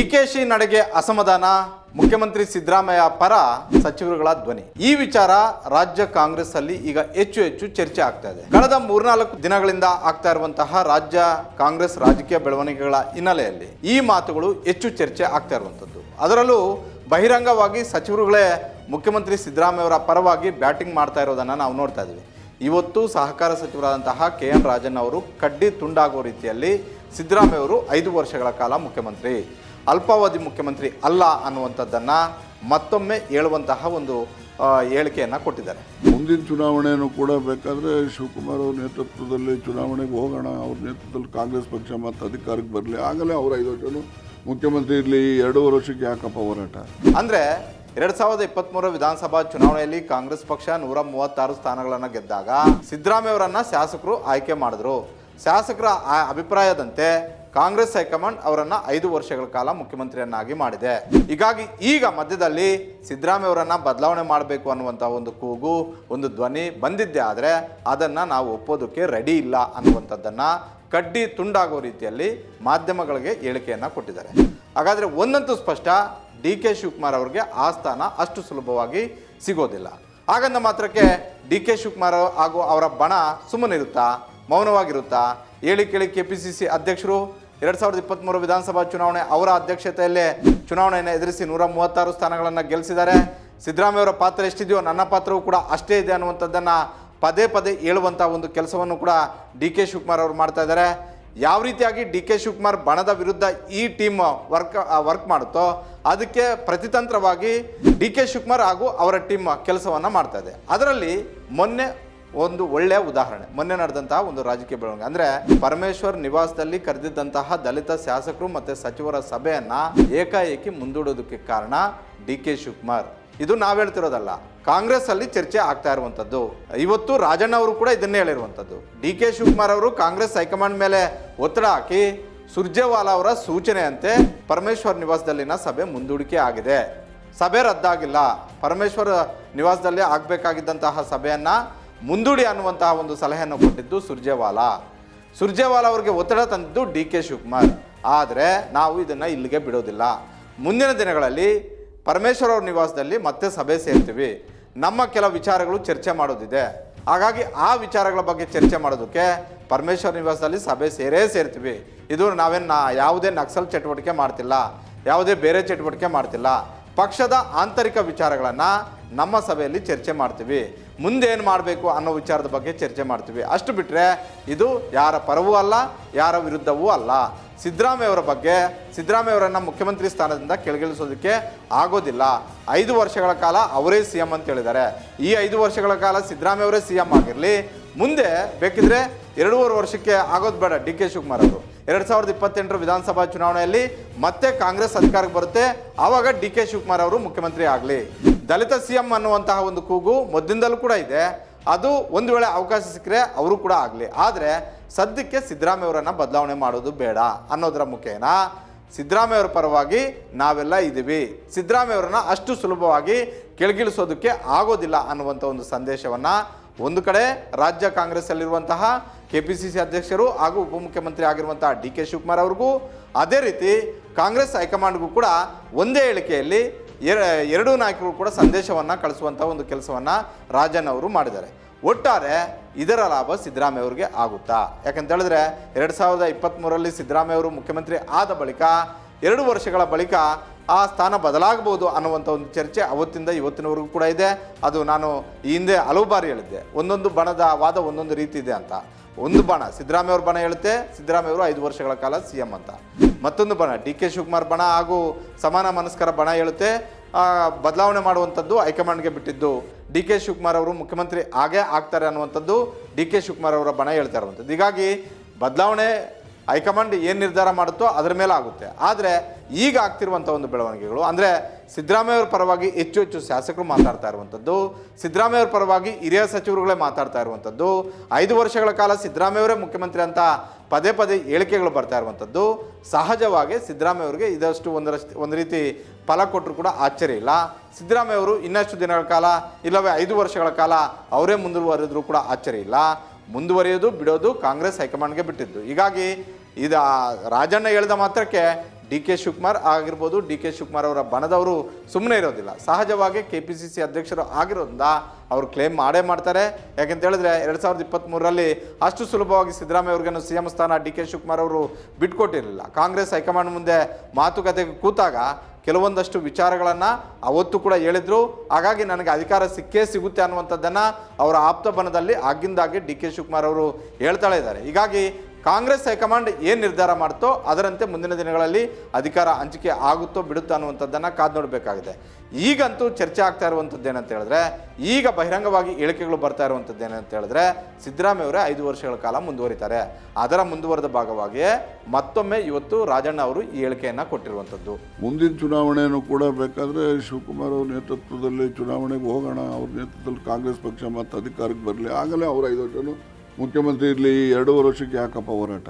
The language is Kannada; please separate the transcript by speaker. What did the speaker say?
Speaker 1: ಡಿಕೆಶಿ ನಡೆಗೆ ಅಸಮಾಧಾನ. ಮುಖ್ಯಮಂತ್ರಿ ಸಿದ್ದರಾಮಯ್ಯ ಪರ ಸಚಿವರುಗಳ ಧ್ವನಿ. ಈ ವಿಚಾರ ರಾಜ್ಯ ಕಾಂಗ್ರೆಸ್ ಅಲ್ಲಿ ಈಗ ಹೆಚ್ಚು ಹೆಚ್ಚು ಚರ್ಚೆ ಆಗ್ತಾ ಇದೆ. ಕಳೆದ ಮೂರ್ನಾಲ್ಕು ದಿನಗಳಿಂದ ಆಗ್ತಾ ಇರುವಂತಹ ರಾಜ್ಯ ಕಾಂಗ್ರೆಸ್ ರಾಜಕೀಯ ಬೆಳವಣಿಗೆಗಳ ಹಿನ್ನೆಲೆಯಲ್ಲಿ ಈ ಮಾತುಗಳು ಹೆಚ್ಚು ಚರ್ಚೆ ಆಗ್ತಾ ಇರುವಂಥದ್ದು. ಅದರಲ್ಲೂ ಬಹಿರಂಗವಾಗಿ ಸಚಿವರುಗಳೇ ಮುಖ್ಯಮಂತ್ರಿ ಸಿದ್ದರಾಮಯ್ಯವರ ಪರವಾಗಿ ಬ್ಯಾಟಿಂಗ್ ಮಾಡ್ತಾ ಇರೋದನ್ನ ನಾವು ನೋಡ್ತಾ ಇದ್ದೀವಿ. ಇವತ್ತು ಸಹಕಾರ ಸಚಿವರಾದಂತಹ ಕೆ ಎನ್ ರಾಜನ್ ಅವರು ಕಡ್ಡಿ ತುಂಡಾಗುವ ರೀತಿಯಲ್ಲಿ ಸಿದ್ದರಾಮಯ್ಯ ಅವರು ಐದು ವರ್ಷಗಳ ಕಾಲ ಮುಖ್ಯಮಂತ್ರಿ. ಅಲ್ಪಾವಧಿ ಮುಖ್ಯಮಂತ್ರಿ ಅಲ್ಲ ಅನ್ನುವಂಥದ್ದನ್ನು ಮತ್ತೊಮ್ಮೆ ಹೇಳುವಂತಹ ಒಂದು ಹೇಳಿಕೆಯನ್ನು ಕೊಟ್ಟಿದ್ದಾರೆ.
Speaker 2: ಮುಂದಿನ ಚುನಾವಣೆಯನ್ನು ಕೂಡ ಬೇಕಾದರೆ ಶಿವಕುಮಾರ್ ಅವ್ರ ನೇತೃತ್ವದಲ್ಲಿ ಚುನಾವಣೆಗೆ ಹೋಗೋಣ ಅವ್ರ ನೇತೃತ್ವದಲ್ಲಿ ಕಾಂಗ್ರೆಸ್ ಪಕ್ಷ ಮತ್ತು ಅಧಿಕಾರಕ್ಕೆ ಬರಲಿ ಆಗಲೇ ಅವರು ಐದು ವರ್ಷ ಮುಖ್ಯಮಂತ್ರಿ ಇರಲಿ ಎರಡೂವರೆ ವರ್ಷಕ್ಕೆ ಯಾಕಪ್ಪ ಹೋರಾಟ?
Speaker 1: ಅಂದರೆ ಎರಡು ಸಾವಿರದ ಇಪ್ಪತ್ಮೂರ ವಿಧಾನಸಭಾ ಚುನಾವಣೆಯಲ್ಲಿ ಕಾಂಗ್ರೆಸ್ ಪಕ್ಷ ನೂರ ಮೂವತ್ತಾರು ಸ್ಥಾನಗಳನ್ನು ಗೆದ್ದಾಗ ಸಿದ್ದರಾಮಯ್ಯ ಅವರನ್ನ ಶಾಸಕರು ಆಯ್ಕೆ ಮಾಡಿದ್ರು. ಶಾಸಕರ ಆ- ಅಭಿಪ್ರಾಯದಂತೆ ಕಾಂಗ್ರೆಸ್ ಹೈಕಮಾಂಡ್ ಅವರನ್ನ ಐದು ವರ್ಷಗಳ ಕಾಲ ಮುಖ್ಯಮಂತ್ರಿಯನ್ನಾಗಿ ಮಾಡಿದೆ. ಹೀಗಾಗಿ ಈಗ ಮಧ್ಯದಲ್ಲಿ ಸಿದ್ದರಾಮಯ್ಯ ಅವರನ್ನ ಬದಲಾವಣೆ ಮಾಡಬೇಕು ಅನ್ನುವಂಥ ಒಂದು ಕೂಗು, ಒಂದು ಧ್ವನಿ ಬಂದಿದ್ದೆ ಆದರೆ ಅದನ್ನು ನಾವು ಒಪ್ಪೋದಕ್ಕೆ ರೆಡಿ ಇಲ್ಲ ಅನ್ನುವಂಥದ್ದನ್ನು ಕಡ್ಡಿ ತುಂಡಾಗೋ ರೀತಿಯಲ್ಲಿ ಮಾಧ್ಯಮಗಳಿಗೆ ಹೇಳಿಕೆಯನ್ನು ಕೊಟ್ಟಿದ್ದಾರೆ. ಹಾಗಾದರೆ ಒಂದಂತೂ ಸ್ಪಷ್ಟ, ಡಿ ಕೆ ಶಿವಕುಮಾರ್ ಅವರಿಗೆ ಆ ಸ್ಥಾನ ಅಷ್ಟು ಸುಲಭವಾಗಿ ಸಿಗೋದಿಲ್ಲ. ಹಾಗಂದ ಮಾತ್ರಕ್ಕೆ ಡಿ ಕೆ ಶಿವಕುಮಾರ್ ಹಾಗೂ ಅವರ ಬಣ ಸುಮ್ಮನಿರುತ್ತಾ, ಮೌನವಾಗಿರುತ್ತಾ, ಹೇಳಿ ಕೇಳಿ ಕೆ ಪಿ ಸಿ ಸಿ ಅಧ್ಯಕ್ಷರು ಎರಡು ಸಾವಿರದ ಇಪ್ಪತ್ತ್ಮೂರು ವಿಧಾನಸಭಾ ಚುನಾವಣೆ ಅವರ ಅಧ್ಯಕ್ಷತೆಯಲ್ಲಿ ಚುನಾವಣೆಯನ್ನು ಎದುರಿಸಿ ನೂರ ಮೂವತ್ತಾರು ಸ್ಥಾನಗಳನ್ನು ಗೆಲ್ಲಿಸಿದ್ದಾರೆ. ಸಿದ್ದರಾಮಯ್ಯವರ ಪಾತ್ರ ಎಷ್ಟಿದೆಯೋ ನನ್ನ ಪಾತ್ರವೂ ಕೂಡ ಅಷ್ಟೇ ಇದೆ ಅನ್ನುವಂಥದ್ದನ್ನು ಪದೇ ಪದೇ ಹೇಳುವಂಥ ಒಂದು ಕೆಲಸವನ್ನು ಕೂಡ ಡಿ ಕೆ ಶಿವಕುಮಾರ್ ಅವರು ಮಾಡ್ತಾ ಇದ್ದಾರೆ. ಯಾವ ರೀತಿಯಾಗಿ ಡಿ ಕೆ ಶಿವಕುಮಾರ್ ಬಣದ ವಿರುದ್ಧ ಈ ಟೀಮ್ ವರ್ಕ್ ವರ್ಕ್ ಮಾಡುತ್ತೋ ಅದಕ್ಕೆ ಪ್ರತಿತಂತ್ರವಾಗಿ ಡಿ ಕೆ ಶಿವಕುಮಾರ್ ಹಾಗೂ ಅವರ ಟೀಮ್ ಕೆಲಸವನ್ನು ಮಾಡ್ತಾ ಇದೆ. ಅದರಲ್ಲಿ ಮೊನ್ನೆ ಒಂದು ಒಳ್ಳೆಯ ಉದಾಹರಣೆ. ಮೊನ್ನೆ ನಡೆದಂತಹ ಒಂದು ರಾಜಕೀಯ ಬೆಳವಣಿಗೆ. ಅಂದ್ರೆ ಪರಮೇಶ್ವರ್ ನಿವಾಸದಲ್ಲಿ ಕರೆದಿದ್ದಂತಹ ದಲಿತ ಶಾಸಕರು ಮತ್ತೆ ಸಚಿವರ ಸಭೆಯನ್ನ ಏಕಾಏಕಿ ಮುಂದೂಡೋದಕ್ಕೆ ಕಾರಣ ಡಿ ಕೆ ಶಿವಕುಮಾರ್. ಇದು ನಾವು ಹೇಳ್ತಿರೋದಲ್ಲ. ಕಾಂಗ್ರೆಸ್ ಅಲ್ಲಿ ಚರ್ಚೆ ಆಗ್ತಾ ಇರುವಂತದ್ದು. ಇವತ್ತು ರಾಜಣ್ಣ ಅವರು ಕೂಡ ಇದನ್ನೇ ಹೇಳಿರುವಂತದ್ದು. ಡಿ ಕೆ ಶಿವಕುಮಾರ್ ಅವರು ಕಾಂಗ್ರೆಸ್ ಹೈಕಮಾಂಡ್ ಮೇಲೆ ಒತ್ತಡ ಹಾಕಿ ಸುರ್ಜೇವಾಲಾ ಅವರ ಸೂಚನೆಯಂತೆ ಪರಮೇಶ್ವರ್ ನಿವಾಸದಲ್ಲಿನ ಸಭೆ ಮುಂದೂಡಿಕೆ ಆಗಿದೆ. ಸಭೆ ರದ್ದಾಗಿಲ್ಲ. ಪರಮೇಶ್ವರ ನಿವಾಸದಲ್ಲಿ ಆಗಬೇಕಾಗಿದ್ದಂತಹ ಸಭೆಯನ್ನ ಮುಂದೂಡಿ ಅನ್ನುವಂತಹ ಒಂದು ಸಲಹೆಯನ್ನು ಕೊಟ್ಟಿದ್ದು ಸುರ್ಜೇವಾಲಾ. ಸುರ್ಜೇವಾಲಾ ಅವರಿಗೆ ಒತ್ತಡ ತಂದಿದ್ದು ಡಿ ಕೆ ಶಿವಕುಮಾರ್. ಆದರೆ ನಾವು ಇದನ್ನು ಇಲ್ಲಿಗೆ ಬಿಡೋದಿಲ್ಲ. ಮುಂದಿನ ದಿನಗಳಲ್ಲಿ ಪರಮೇಶ್ವರ ಅವ್ರ ನಿವಾಸದಲ್ಲಿ ಮತ್ತೆ ಸಭೆ ಸೇರ್ತೀವಿ. ನಮ್ಮ ಕೆಲವು ವಿಚಾರಗಳು ಚರ್ಚೆ ಮಾಡೋದಿದೆ. ಹಾಗಾಗಿ ಆ ವಿಚಾರಗಳ ಬಗ್ಗೆ ಚರ್ಚೆ ಮಾಡೋದಕ್ಕೆ ಪರಮೇಶ್ವರ ನಿವಾಸದಲ್ಲಿ ಸಭೆ ಸೇರೇ ಸೇರ್ತೀವಿ. ಇದು ನಾವೇನು ಯಾವುದೇ ನಕ್ಸಲ್ ಚಟುವಟಿಕೆ ಮಾಡ್ತಿಲ್ಲ. ಯಾವುದೇ ಬೇರೆ ಚಟುವಟಿಕೆ ಮಾಡ್ತಿಲ್ಲ. ಪಕ್ಷದ ಆಂತರಿಕ ವಿಚಾರಗಳನ್ನು ನಮ್ಮ ಸಭೆಯಲ್ಲಿ ಚರ್ಚೆ ಮಾಡ್ತೀವಿ. ಮುಂದೆ ಏನು ಮಾಡಬೇಕು ಅನ್ನೋ ವಿಚಾರದ ಬಗ್ಗೆ ಚರ್ಚೆ ಮಾಡ್ತೀವಿ. ಅಷ್ಟು ಬಿಟ್ಟರೆ ಇದು ಯಾರ ಪರವೂ ಅಲ್ಲ, ಯಾರ ವಿರುದ್ಧವೂ ಅಲ್ಲ. ಸಿದ್ದರಾಮಯ್ಯ ಅವರ ಬಗ್ಗೆ ಸಿದ್ದರಾಮಯ್ಯವರನ್ನು ಮುಖ್ಯಮಂತ್ರಿ ಸ್ಥಾನದಿಂದ ಕೆಳಗಿಳಿಸೋದಕ್ಕೆ ಆಗೋದಿಲ್ಲ. ಐದು ವರ್ಷಗಳ ಕಾಲ ಅವರೇ ಸಿ ಎಂ ಅಂತ ಹೇಳಿದ್ದಾರೆ. ಈ ಐದು ವರ್ಷಗಳ ಕಾಲ ಸಿದ್ದರಾಮಯ್ಯವರೇ ಸಿ ಎಂ ಆಗಿರಲಿ, ಮುಂದೆ ಬೇಕಿದ್ರೆ ಎರಡೂವರೆ ವರ್ಷಕ್ಕೆ ಆಗೋದು ಬೇಡ ಡಿ ಕೆ ಶಿವಕುಮಾರ್ ಅವರು. ಎರಡು ಸಾವಿರದ ಇಪ್ಪತ್ತೆಂಟರ ವಿಧಾನಸಭಾ ಚುನಾವಣೆಯಲ್ಲಿ ಮತ್ತೆ ಕಾಂಗ್ರೆಸ್ ಅಧಿಕಾರಕ್ಕೆ ಬರುತ್ತೆ, ಆವಾಗ ಡಿ ಕೆ ಶಿವಕುಮಾರ್ ಅವರು ಮುಖ್ಯಮಂತ್ರಿ ಆಗಲಿ. ದಲಿತ ಸಿ ಎಂ ಅನ್ನುವಂತಹ ಒಂದು ಕೂಗು ಮೊದಲಿಂದಲೂ ಕೂಡ ಇದೆ. ಅದು ಒಂದು ವೇಳೆ ಅವಕಾಶ ಸಿಕ್ಕರೆ ಅವರು ಕೂಡ ಆಗಲಿ. ಆದರೆ ಸದ್ಯಕ್ಕೆ ಸಿದ್ದರಾಮಯ್ಯ ಅವರನ್ನು ಬದಲಾವಣೆ ಮಾಡೋದು ಬೇಡ ಅನ್ನೋದರ ಮುಖೇನ ಸಿದ್ದರಾಮಯ್ಯವರ ಪರವಾಗಿ ನಾವೆಲ್ಲ ಇದ್ದೀವಿ ಸಿದ್ದರಾಮಯ್ಯ ಅವರನ್ನ ಅಷ್ಟು ಸುಲಭವಾಗಿ ಕೆಳಗಿಳಿಸೋದಕ್ಕೆ ಆಗೋದಿಲ್ಲ ಅನ್ನುವಂಥ ಒಂದು ಸಂದೇಶವನ್ನು ಒಂದು ಕಡೆ ರಾಜ್ಯ ಕಾಂಗ್ರೆಸ್ಸಲ್ಲಿರುವಂತಹ ಕೆ ಪಿ ಸಿ ಸಿ ಅಧ್ಯಕ್ಷರು ಹಾಗೂ ಉಪಮುಖ್ಯಮಂತ್ರಿ ಆಗಿರುವಂತಹ ಡಿ ಕೆ ಶಿವಕುಮಾರ್ ಅವ್ರಿಗೂ, ಅದೇ ರೀತಿ ಕಾಂಗ್ರೆಸ್ ಹೈಕಮಾಂಡ್ಗೂ ಕೂಡ ಒಂದೇ ಹೇಳಿಕೆಯಲ್ಲಿ ಎರಡೂ ನಾಯಕರು ಕೂಡ ಸಂದೇಶವನ್ನು ಕಳಿಸುವಂಥ ಒಂದು ಕೆಲಸವನ್ನು ರಾಜನ್ ಅವರು ಮಾಡಿದ್ದಾರೆ. ಒಟ್ಟಾರೆ ಇದರ ಲಾಭ ಸಿದ್ದರಾಮಯ್ಯ ಅವರಿಗೆ ಆಗುತ್ತಾ? ಯಾಕಂತ ಹೇಳಿದ್ರೆ ಎರಡು ಸಾವಿರದ ಇಪ್ಪತ್ತ್ಮೂರರಲ್ಲಿ ಸಿದ್ದರಾಮಯ್ಯ ಅವರು ಮುಖ್ಯಮಂತ್ರಿ ಆದ ಬಳಿಕ ಎರಡು ವರ್ಷಗಳ ಬಳಿಕ ಆ ಸ್ಥಾನ ಬದಲಾಗಬಹುದು ಅನ್ನುವಂಥ ಒಂದು ಚರ್ಚೆ ಅವತ್ತಿಂದ ಇವತ್ತಿನವರೆಗೂ ಕೂಡ ಇದೆ. ಅದು ನಾನು ಈ ಹಿಂದೆ ಹಲವು ಬಾರಿ ಹೇಳಿದ್ದೆ. ಒಂದೊಂದು ಬಣದ ವಾದ ಒಂದೊಂದು ರೀತಿ ಇದೆ ಅಂತ. ಒಂದು ಬಣ, ಸಿದ್ದರಾಮಯ್ಯ ಅವ್ರ ಬಣ ಹೇಳುತ್ತೆ, ಸಿದ್ದರಾಮಯ್ಯ ಅವರು ಐದು ವರ್ಷಗಳ ಕಾಲ ಸಿ ಎಂ ಅಂತ. ಮತ್ತೊಂದು ಬಣ, ಡಿ ಕೆ ಶಿವಕುಮಾರ್ ಬಣ ಹಾಗೂ ಸಮಾನ ಮನಸ್ಕರ ಬಣ ಹೇಳುತ್ತೆ. ಬದಲಾವಣೆ ಮಾಡುವಂಥದ್ದು ಹೈಕಮಾಂಡ್ಗೆ ಬಿಟ್ಟಿದ್ದು ಡಿ ಕೆ ಶಿವಕುಮಾರ್ ಅವರು, ಮುಖ್ಯಮಂತ್ರಿ ಆಗೇ ಆಗ್ತಾರೆ ಅನ್ನುವಂಥದ್ದು ಡಿ ಕೆ ಶಿವಕುಮಾರ್ ಅವರ ಬಣ ಹೇಳ್ತಾ ಇರುವಂಥದ್ದು. ಹೀಗಾಗಿ ಬದಲಾವಣೆ ಹೈಕಮಾಂಡ್ ಏನು ನಿರ್ಧಾರ ಮಾಡುತ್ತೋ ಅದರ ಮೇಲೆ ಆಗುತ್ತೆ. ಆದರೆ ಈಗ ಆಗ್ತಿರುವಂಥ ಒಂದು ಬೆಳವಣಿಗೆಗಳು, ಅಂದರೆ ಸಿದ್ದರಾಮಯ್ಯ ಅವ್ರ ಪರವಾಗಿ ಹೆಚ್ಚು ಹೆಚ್ಚು ಶಾಸಕರು ಮಾತಾಡ್ತಾ ಇರುವಂಥದ್ದು ಸಿದ್ದರಾಮಯ್ಯವ್ರ ಪರವಾಗಿ ಹಿರಿಯ ಸಚಿವರುಗಳೇ ಮಾತಾಡ್ತಾ ಇರುವಂಥದ್ದು ಐದು ವರ್ಷಗಳ ಕಾಲ ಸಿದ್ದರಾಮಯ್ಯವರೇ ಮುಖ್ಯಮಂತ್ರಿ ಅಂತ ಪದೇ ಪದೇ ಹೇಳಿಕೆಗಳು ಬರ್ತಾ ಇರುವಂಥದ್ದು ಸಹಜವಾಗಿ ಸಿದ್ದರಾಮಯ್ಯವ್ರಿಗೆ ಇದಷ್ಟು ಒಂದರಷ್ಟು, ಒಂದು ರೀತಿ ಫಲ ಕೊಟ್ಟರು ಕೂಡ ಆಶ್ಚರ್ಯ ಇಲ್ಲ. ಸಿದ್ದರಾಮಯ್ಯವರು ಇನ್ನಷ್ಟು ದಿನಗಳ ಕಾಲ, ಇಲ್ಲವೇ ಐದು ವರ್ಷಗಳ ಕಾಲ ಅವರೇ ಮುಂದುವರೆದರೂ ಕೂಡ ಆಶ್ಚರ್ಯ ಇಲ್ಲ. ಮುಂದುವರಿಯೋದು, ಬಿಡೋದು ಕಾಂಗ್ರೆಸ್ ಹೈಕಮಾಂಡ್ಗೆ ಬಿಟ್ಟಿದ್ದು. ಹೀಗಾಗಿ ಇದು ರಾಜಣ್ಣ ಹೇಳಿದ ಮಾತ್ರಕ್ಕೆ ಡಿ ಕೆ ಶಿವಕುಮಾರ್ ಆಗಿರ್ಬೋದು, ಡಿ ಕೆ ಶಿವಕುಮಾರ್ ಅವರ ಬಣದವರು ಸುಮ್ಮನೆ ಇರೋದಿಲ್ಲ. ಸಹಜವಾಗಿ ಕೆ ಪಿ ಸಿ ಸಿ ಅಧ್ಯಕ್ಷರು ಆಗಿರೋದ್ರಿಂದ ಅವರು ಕ್ಲೇಮ್ ಮಾಡೇ ಮಾಡ್ತಾರೆ. ಯಾಕೆಂತ ಹೇಳಿದ್ರೆ ಎರಡು ಸಾವಿರದ ಇಪ್ಪತ್ತ್ಮೂರರಲ್ಲಿ ಅಷ್ಟು ಸುಲಭವಾಗಿ ಸಿದ್ದರಾಮಯ್ಯ ಅವ್ರಿಗೇನು ಸಿ ಎಂ ಸ್ಥಾನ ಡಿ ಕೆ ಶಿವಕುಮಾರ್ ಅವರು ಬಿಟ್ಕೊಟ್ಟಿರಲಿಲ್ಲ. ಕಾಂಗ್ರೆಸ್ ಹೈಕಮಾಂಡ್ ಮುಂದೆ ಮಾತುಕತೆಗೆ ಕೂತಾಗ ಕೆಲವೊಂದಷ್ಟು ವಿಚಾರಗಳನ್ನು ಅವತ್ತು ಕೂಡ ಹೇಳಿದ್ರು. ಹಾಗಾಗಿ ನನಗೆ ಅಧಿಕಾರ ಸಿಕ್ಕೇ ಸಿಗುತ್ತೆ ಅನ್ನುವಂಥದ್ದನ್ನು ಅವರ ಆಪ್ತ ಬನದಲ್ಲಿ ಆಗಿಂದಾಗೆ ಡಿ ಕೆ ಶಿವಕುಮಾರ್ ಅವರು ಹೇಳ್ತಾಳೆ ಇದ್ದಾರೆ. ಹೀಗಾಗಿ ಕಾಂಗ್ರೆಸ್ ಹೈಕಮಾಂಡ್ ಏನು ನಿರ್ಧಾರ ಮಾಡ್ತೋ ಅದರಂತೆ ಮುಂದಿನ ದಿನಗಳಲ್ಲಿ ಅಧಿಕಾರ ಹಂಚಿಕೆ ಆಗುತ್ತೋ ಬಿಡುತ್ತೋ ಅನ್ನುವಂಥದ್ದನ್ನು ಕಾದು ನೋಡಬೇಕಾಗಿದೆ. ಈಗಂತೂ ಚರ್ಚೆ ಆಗ್ತಾ ಇರುವಂಥದ್ದು ಏನಂತ ಹೇಳಿದ್ರೆ, ಈಗ ಬಹಿರಂಗವಾಗಿ ಹೇಳಿಕೆಗಳು ಬರ್ತಾ ಇರುವಂಥದ್ದು ಏನಂತ ಹೇಳಿದ್ರೆ, ಸಿದ್ದರಾಮಯ್ಯ ಅವರೇ ಐದು ವರ್ಷಗಳ ಕಾಲ ಮುಂದುವರಿತಾರೆ. ಅದರ ಮುಂದುವರೆದ ಭಾಗವಾಗಿಯೇ ಮತ್ತೊಮ್ಮೆ ಇವತ್ತು ರಾಜಣ್ಣ ಅವರು ಈ ಹೇಳಿಕೆಯನ್ನು ಕೊಟ್ಟಿರುವಂಥದ್ದು.
Speaker 2: ಮುಂದಿನ ಚುನಾವಣೆಯನ್ನು ಕೂಡ ಬೇಕಾದರೆ ಶಿವಕುಮಾರ್ ಅವ್ರ ನೇತೃತ್ವದಲ್ಲಿ ಚುನಾವಣೆಗೆ ಹೋಗೋಣ, ಅವ್ರ ನೇತೃತ್ವದಲ್ಲಿ ಕಾಂಗ್ರೆಸ್ ಪಕ್ಷ ಮತ್ತು ಅಧಿಕಾರಕ್ಕೆ ಬರಲಿ, ಆಗಲೇ ಅವರು ಐದು ವರ್ಷನೂ ಮುಖ್ಯಮಂತ್ರಿ ಇರಲಿ ಎರಡೂವರೆ ವರ್ಷಕ್ಕೆ ಯಾಕಪ್ಪ ಹೋರಾಟ?